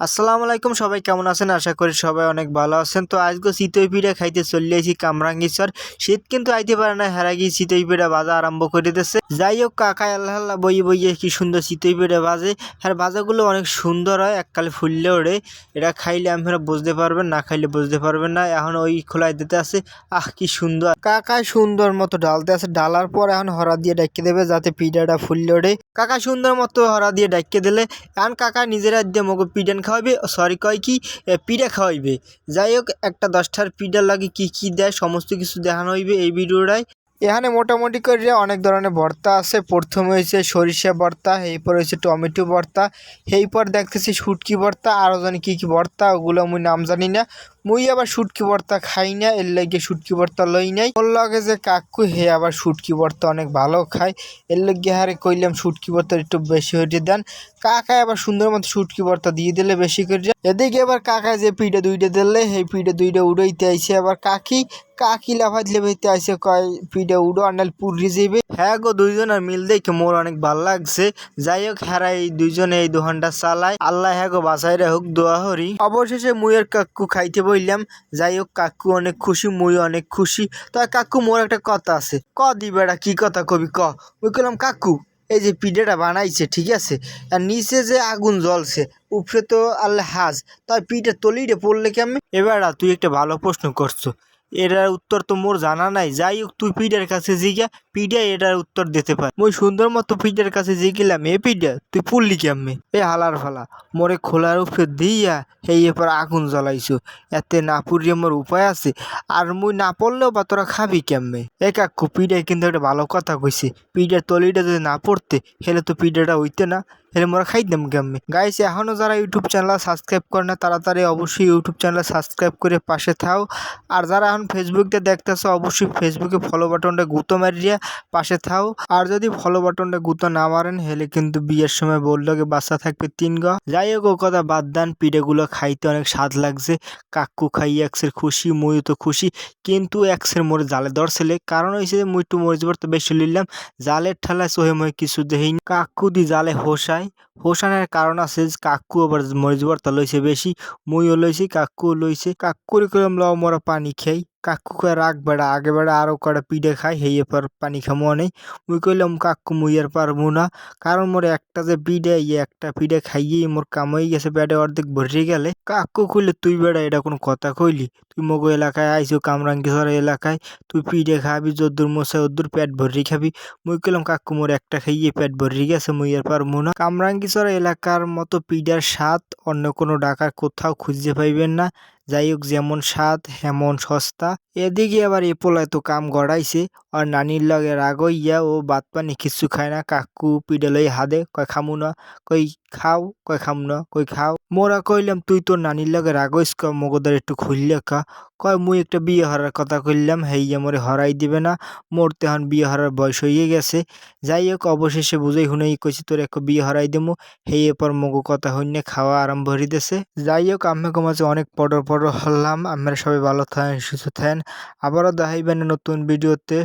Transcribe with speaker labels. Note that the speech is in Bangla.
Speaker 1: আসসালামু আলাইকুম, সবাই কেমন আছেন? আশা করি সবাই অনেক ভালো আছেন। তো আজকে চিতই পিঠা খাইতে চলে আসি কামরাঙ্গিচর শীত কিন্তু আইতে পারে না, হেরা গিয়ে চিতই পিঠা বাজা আরম্ভ করে দিচ্ছে যাই হোক কাকা আল্লাহ আল্লাহ বইয়ে বইয়ে কি সুন্দর চিতই পিঠা বাজে আর বাজাগুলো অনেক সুন্দর হয় এককালে ফুললে ওড়ে। এটা খাইলে আপনারা বুঝতে পারবেন, না খাইলে বুঝতে পারবেন না। এখন ওই খোলাই দিতে আছে। আহ, কি সুন্দর। কাকায় সুন্দর মতো ডালতে আছে। ডালার পর এখন হরা দিয়ে ডাকিয়ে দেবে যাতে পিঠাটা ফুললে ওড়ে। কাকা সুন্দর মতো হরা দিয়ে ডাকিয়ে দিলে। এখন কাকা নিজেরা দিয়ে মগো পিঠান খাওয়াবে সরি কয় কি পিড়া পিঠা খাওয়াইবে। যাই হোক, একটা দশটার পিঠার লাগে কি কি দেয়, সমস্ত কিছু দেখানো হইবে এই ভিডিওটায়। এখানে মোটামুটি করে অনেক ধরনের ভর্তা আছে। প্রথম হয়েছে সরিষা ভর্তা, এরপর হয়েছে টমেটো ভর্তা, এরপর দেখতেছি শুটকি ভর্তা আরও জানি কী কী ভর্তা, ওগুলো মুই নাম জানি না। মুই আবার শুটকি ভর্তা খাই না, এর লাগে শুটকি ভর্তা লই নাই। ওর লাগে যে কাকু, হে আবার শুটকি ভর্তা অনেক ভালো খায়। এর লাগে হারে কইলাম শুটকি ভর্তা একটু বেশি হইতে দেন। কাকায় আবার সুন্দর মতো শুটকি ভর্তা দিয়ে দিলে বেশি করে এদিকে আবার কাকায় যে পিঠে দুইটা দিলে, সেই পিঠে দুইটা উড়াইতে আইছে। আবার কাকি কাকি লাফাত লেবাইতে আইসে কয়, পিঠে উড়ো আন্ডাল পুরি যাবে হ্যাঁ গো, দুইজনের মিল দেখে মোর অনেক ভালো লাগছে। যাই হোক হ্যাঁ এই দুইজনে এই দোকানটা চালায়। আল্লাহ হ্যাঁ গো বাসাই হোক দোয়া হরি অবশেষে মুইয়ের কাকু খাইতে বললাম যাই হোক, কাকু অনেক খুশি, মুই অনেক খুশি। তা কাকু, মোর একটা কথা আছে। ক দি বেড়া, কি কথা কবি ক? কলাম কাকু এই যে পিঠেটা বানাইছে, ঠিক আছে? আর নিচে যে আগুন জ্বলছে, উপরে তো আল্লাহ হাজ, তাই পিঠে তলিটা পড়লে কেমন? এবার তুই একটা ভালো প্রশ্ন করছ। এটার উত্তর তো মোর জানা নাই। যাই হোক তুই পিঠের কাছে জিগা পিঠা এটার উত্তর দিতে পার। মই সুন্দর মতো পিঠের কাছে জিগিলাম, এ পিঠা তুই পড়লি কেমনে? এ হালার ফালা, মোরে খোলার উপরে দিয়া এই এরপর আগুন জ্বলাইছো। এতে না পুড়িয়ে মোর উপায় আছে। আর মুই না পড়লেও বা তোরা খাবি কেমনে? এ কাকু পিঠায় কিন্তু একটা ভালো কথা কইছে। পিঠার তলিটা যদি না পড়তে, হেলে তো পিঠাটা হইতে না। হেলে মোরা খাইতাম কেমনে গাইস এখনও যারা ইউটিউব চ্যানেল সাবস্ক্রাইব করে না, তাড়াতাড়ি অবশ্যই ইউটিউব চ্যানেল সাবস্ক্রাইব করে পাশে থাও। আর যারা এখন ফেসবুকটা দেখতেছো, অবশ্যই ফেসবুকে ফলো বাটনটা গুঁতো মারিয়া পাশে থাও। আর যদি ফলো বাটনটা গুঁতো না মারেন, হেলে কিন্তু বিয়ের সময় বলল কি বাচ্চা থাকবে তিন গ। যাই হোক, ও কথা বাদ দেন, পিঠেগুলো খাইতে অনেক স্বাদ লাগছে। কাকু খাই একসের খুশি মুই তো খুশি। কিন্তু একসের মোরে জালে দর ধরছিলে। কারণ হয়েছে যে, মুই একটু মরিচ বেশি লিলাম জালের ঠেলায় সোহে মই কিছু দেহিন কাকু দি জালে হোসায়। হোসানের কারণ আছে যে কাকু আবার মরিচ ভর্তা লইছে বেশি, মুইও লইছি, কাকুও লইছে। কাকুর কইলাম লও মোরা পানি খাই। কাকু কয়ে রাখ বেড়া, আগে বেড়া আরও কটা পিঠে খাই, হেই এবার পানি খামো নেই মুই কইলাম, কাকু, মুই আর পারব না। কারণ মোর একটা যে পিঠে ইয়ে একটা পিঠে খাইয়েই মোর কাম হয়ে গেছে, পেটে অর্ধেক ভরে গেলে। কাকু কইলে, তুই বেড়া, এটা কোনো কথা কইলি? তুই মগো এলাকায় আইসো কামরাঙ্গিসর এলাকায়। তুই পিঠে খাবি, যদ্দুর মশাই ওদ্দুর পেট ভরি খাবি। মুই কইলাম, কাকু, মোর একটা খাইয়ে পেট ভরি গেছে, মুই আর পারব না। কামরাঙ্গিচর এলাকার মতো পিঠার স্বাদ অন্য কোনো ডাকার কোথাও খুঁজতে পাইবেন না। যাই হোক যেমন স্বাদ হেমন সস্তা। এদিকে আবার এ পোলায় তো কাম গড়াইছে। আর নানির লগে রাগ হইয়া ও বাত পানি কিছু খায় না কাকু পিঠে লই হাদে কয় খামু না কই খাও কয় খামু না কই খাও মোরা কইলাম তুই তোর নানির লগে রাগইস ক মগদার একটু খুললে কা কয় মুই একটা বিয়ে হরার কথা কইলাম হেইয়া মোরে হরাই দিবে না মোর তেহন বিয়ে হরার বয়স হইয়ে গেছে যাই হোক অবশেষে বুঝেই হুনেই কইছি তোর এক বিয়ে হরাই দেবো হেই এরপর মগু কথা হইনে খাওয়া আরম্ভ হরিতেছে যাই হোক আমি মাঝে অনেক পডর পডর হলাম আমরা সবাই ভালো থাকেন সুস্থ থাকেন আবারও দেখাইবেন নতুন ভিডিওতে